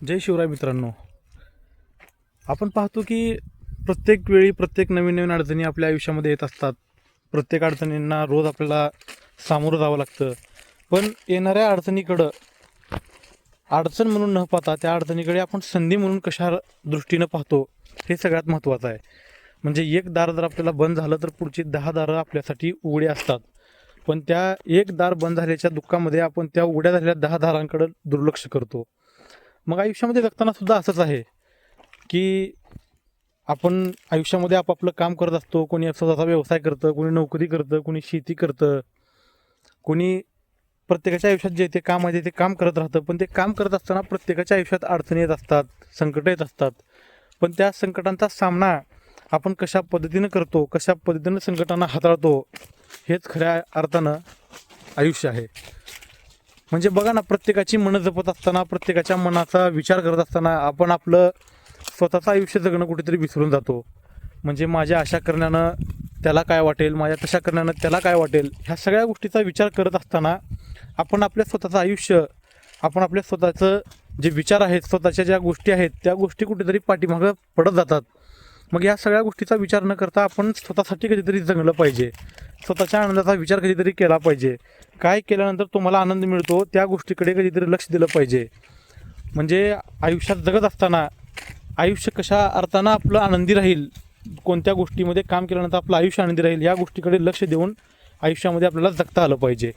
जय शिवराय मित्रांनो. आपण पाहतो की प्रत्येक वेळी प्रत्येक नवीन नवीन अडचणी आपल्या आयुष्यामध्ये येत असतात. प्रत्येक अडचणींना रोज आपल्याला सामोरं जावं लागतं. पण येणाऱ्या अडचणीकडं अडचण म्हणून न पाहता त्या अडचणीकडे आपण संधी म्हणून कशा दृष्टीनं पाहतो हे सगळ्यात महत्त्वाचं आहे. म्हणजे एक दार जर आपल्याला बंद झालं तर पुढची दहा दारं आपल्यासाठी उघडी असतात. पण त्या एक दार बंद झाल्याच्या दुःखामध्ये आपण त्या उघड्या झालेल्या दहा दारांकडं दुर्लक्ष करतो. मग आयुष्यामध्ये जगताना सुद्धा असंच आहे की आपण आयुष्यामध्ये आपापलं काम करत असतो कोणी स्वतःचा व्यवसाय करतं कोणी नोकरी करतं कोणी शेती करतं कोणी प्रत्येकाच्या आयुष्यात जे ते काम आहे ते काम करत राहतं पण ते काम करत असताना प्रत्येकाच्या आयुष्यात अडचणी येत असतात संकटं येत असतात. पण त्या संकटांचा सामना आपण कशा पद्धतीनं करतो कशा पद्धतीनं संकटांना हाताळतो हेच खऱ्या अर्थानं आयुष्य आहे. म्हणजे बघा ना प्रत्येकाची मनं जपत असताना प्रत्येकाच्या मनाचा विचार करत असताना आपण आपलं स्वतःचं आयुष्य जगणं कुठेतरी विसरून जातो. म्हणजे माझ्या अशा करण्यानं त्याला काय वाटेल माझ्या तशा करण्यानं त्याला काय वाटेल ह्या सगळ्या गोष्टीचा विचार करत असताना आपण आपल्या स्वतःचं आयुष्य आपण आपल्या स्वतःचं जे विचार आहेत स्वतःच्या ज्या गोष्टी आहेत त्या गोष्टी कुठेतरी पाठीमागं पडत जातात. मग या सगळ्या गोष्टीचा विचार न करता आपण स्वतःसाठी कधीतरी जगलं पाहिजे. स्वतःच्या आनंदाचा विचार कधीतरी केला पाहिजे. काय केल्यानंतर तुम्हाला आनंद मिळतो त्या गोष्टीकडे कधीतरी लक्ष दिलं पाहिजे. म्हणजे आयुष्यात जगत असताना आयुष्य कशा अर्थानं आपलं आनंदी राहील कोणत्या गोष्टीमध्ये काम केल्यानंतर आपलं आयुष्य आनंदी राहील या गोष्टीकडे लक्ष देऊन आयुष्यामध्ये आपल्याला जगता आलं पाहिजे.